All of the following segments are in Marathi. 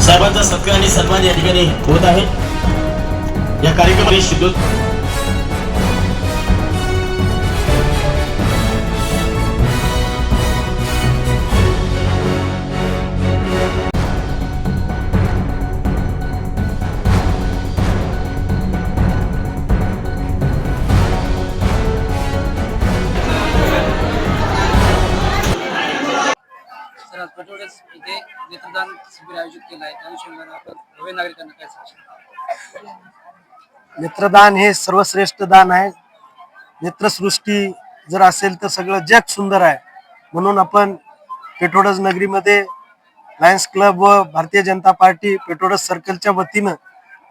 साहेबांचा सत्कार आणि सन्मान या ठिकाणी होत आहे. या कार्यक्रमाने शिदोत सर इथे नेत्रदान शिबिर आयोजित केलं आहे. त्या अनुषंगाने आपण नवीन नागरिकांना काय सांगू नेत्रदान हे सर्वश्रेष्ठ दान आहे. नेत्रसृष्टी जर असेल तर सगळं जग सुंदर आहे. म्हणून आपण पेट्रोडस नगरीमध्ये लायन्स क्लब व भारतीय जनता पार्टी पेट्रोडस सर्कलच्या वतीनं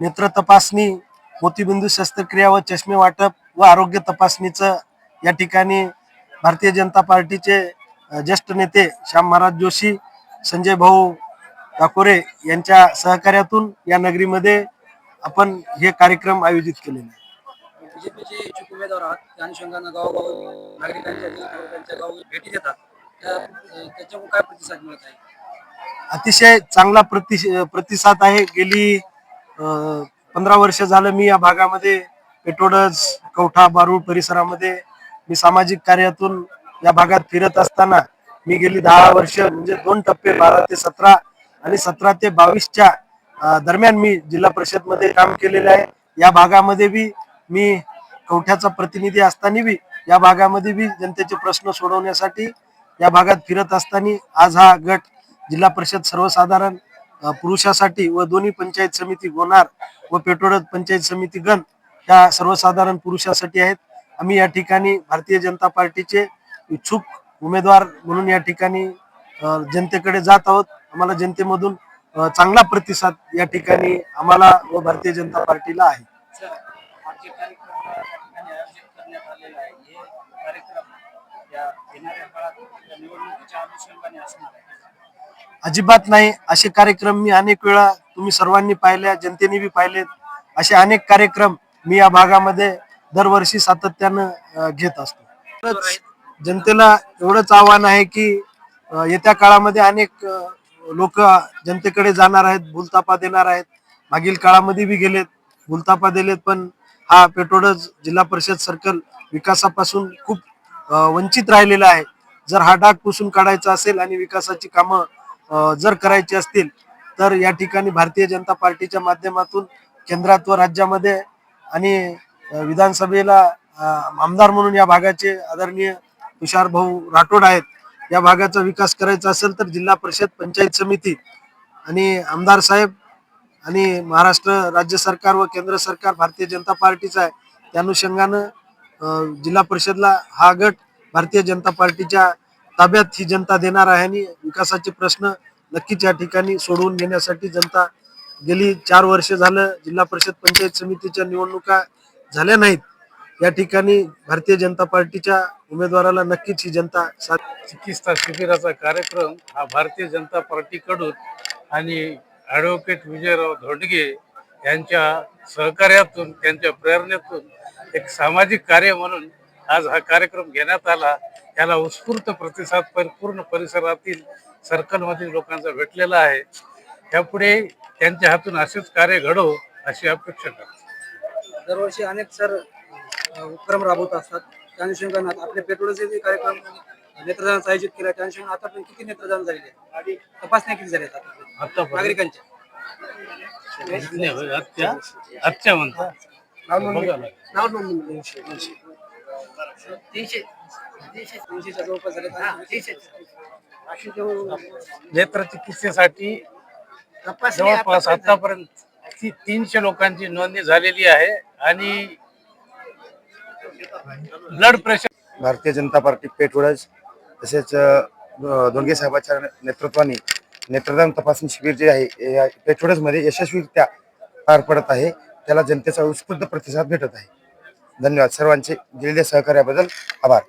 नेत्र तपासणी मोतीबिंदू शस्त्रक्रिया व चष्मे वाटप व आरोग्य तपासणीचं या ठिकाणी भारतीय जनता पार्टीचे ज्येष्ठ नेते श्याम महाराज जोशी संजय भाऊ काकोरे यांच्या सहकार्यातून या नगरीमध्ये आपण हे कार्यक्रम आयोजित केलेले आहे. बीजेपीचे इच्छुक उमेदवार आहात. त्या अनुषंगानं गावोगाव नागरिकांच्या जे नागरिकांच्या गाव भेटी देतात. त्या अं, त्याच्याकडून काय प्रतिसाद मिळत आहे? अतिशय चांगला प्रति प्रतिसाद आहे. गेली पंधरा वर्ष झालं मी या भागामध्ये पेट्रोडस कवठा बारूळ परिसरामध्ये मी सामाजिक कार्यातून या भागात फिरत असताना मी गेली दहा वर्ष म्हणजे दोन टप्पे बारा ते सतरा आणि सतरा ते बावीसच्या दरम्यान मी जिल्हा परिषदमध्ये काम केलेलं आहे. या भागामध्ये बी मी कवठ्याचा प्रतिनिधी असताना बी या भागामध्ये बी जनतेचे प्रश्न सोडवण्यासाठी या भागात फिरत असताना आज हा गट जिल्हा परिषद सर्वसाधारण पुरुषासाठी व दोन्ही पंचायत समिती गोनार व पेट्रोडत पंचायत समिती गण या सर्वसाधारण पुरुषासाठी आहेत. आम्ही या ठिकाणी भारतीय जनता पार्टीचे इच्छुक उमेदवार म्हणून या ठिकाणी जनतेकडे जात आहोत. आम्हाला जनतेमधून चांगला प्रतिसाद या ठिकाणी आम्हाला व भारतीय जनता पार्टीला आहे. अजिबात नाही. असे कार्यक्रम मी अनेक वेळा तुम्ही सर्वांनी पाहिले जनतेने बी पाहिलेत असे अनेक कार्यक्रम मी या भागामध्ये दरवर्षी सातत्यानं घेत असतो. जनतेला एवढंच आव्हान आहे की येत्या काळामध्ये अनेक लोक जनतेकडे जाणार आहेत भूलतापा देणार आहेत. मागील काळामध्ये बी गेलेत भूलतापा दिलेत पण हा पेट्रोडज जिल्हा परिषद सर्कल विकासापासून खूप वंचित राहिलेला आहे. जर हा डाग पुसून काढायचा असेल आणि विकासाची कामं जर करायची असतील तर या ठिकाणी भारतीय जनता पार्टीच्या माध्यमातून केंद्रात व राज्यामध्ये आणि विधानसभेला आमदार म्हणून या भागाचे आदरणीय तुषार भाऊ राठोड आहेत या भागाचा विकास करायचा असेल तर जिल्हा परिषद पंचायत समिती आणि आमदार साहेब आणि महाराष्ट्र राज्य सरकार व केंद्र सरकार भारतीय जनता पार्टीचा आहे. त्या अनुषंगानं जिल्हा परिषदला हा गट भारतीय जनता पार्टीच्या ताब्यात ही जनता देणार आहे आणि विकासाचे प्रश्न नक्कीच या ठिकाणी सोडवून घेण्यासाठी जनता गेली चार वर्ष झालं. जिल्हा परिषद पंचायत समितीच्या निवडणुका झाल्या नाहीत. या ठिकाणी भारतीय जनता पार्टीच्या उमेदवाराला नक्कीच ही जनता साथ चिकित्सा शिबिराचा कार्यक्रम हा भारतीय जनता पार्टीकडून आणि ॲडव्होकेट विजयराव धोंडगे यांच्या सहकार्यातून त्यांच्या प्रेरणेतून एक सामाजिक कार्य म्हणून आज हा कार्यक्रम घेण्यात आला. याला उत्स्फूर्त प्रतिसाद पर- पूर्ण परिसरातील सर्कलमधील लोकांचा भेटलेला आहे. यापुढे त्यांच्या हातून असेच कार्य घडो अशी अपेक्षा करतो. दरवर्षी अनेक सर उपक्रम राबवत असतात. त्या अनुषंगाने आपले पेट्रोलचे जे कार्यक्रम नेत्रदानाचा आयोजित केला त्या अनुषंगाने आता पण किती नेत्रदान झालेले आहेत? तपासण्या किती झाल्या आहेत आतापर्यंत? आतापर्यंत नागरिकांच्या. नाव नोंदणी तीनशे तीनशे तीनशेच्या जवळपास झाले नेत्र चिकित्सेसाठी जवळपास आतापर्यंत ती- तीनशे लोकांची नोंदणी झालेली आहे आणि blood pressure. Bharatiya Janata party पेटवडज तसेच दोनगे साहेबांच्या नेतृत्वाने नेत्रदान तपासणी शिबिर जे आहे या पेटवडजमध्ये यशस्वीरित्या पार पडत आहे. त्याला जनतेचा उत्स्फूर्त प्रतिसाद भेटत आहे. धन्यवाद. सर्वांचे दिलेल्या सहकार्याबद्दल आभार.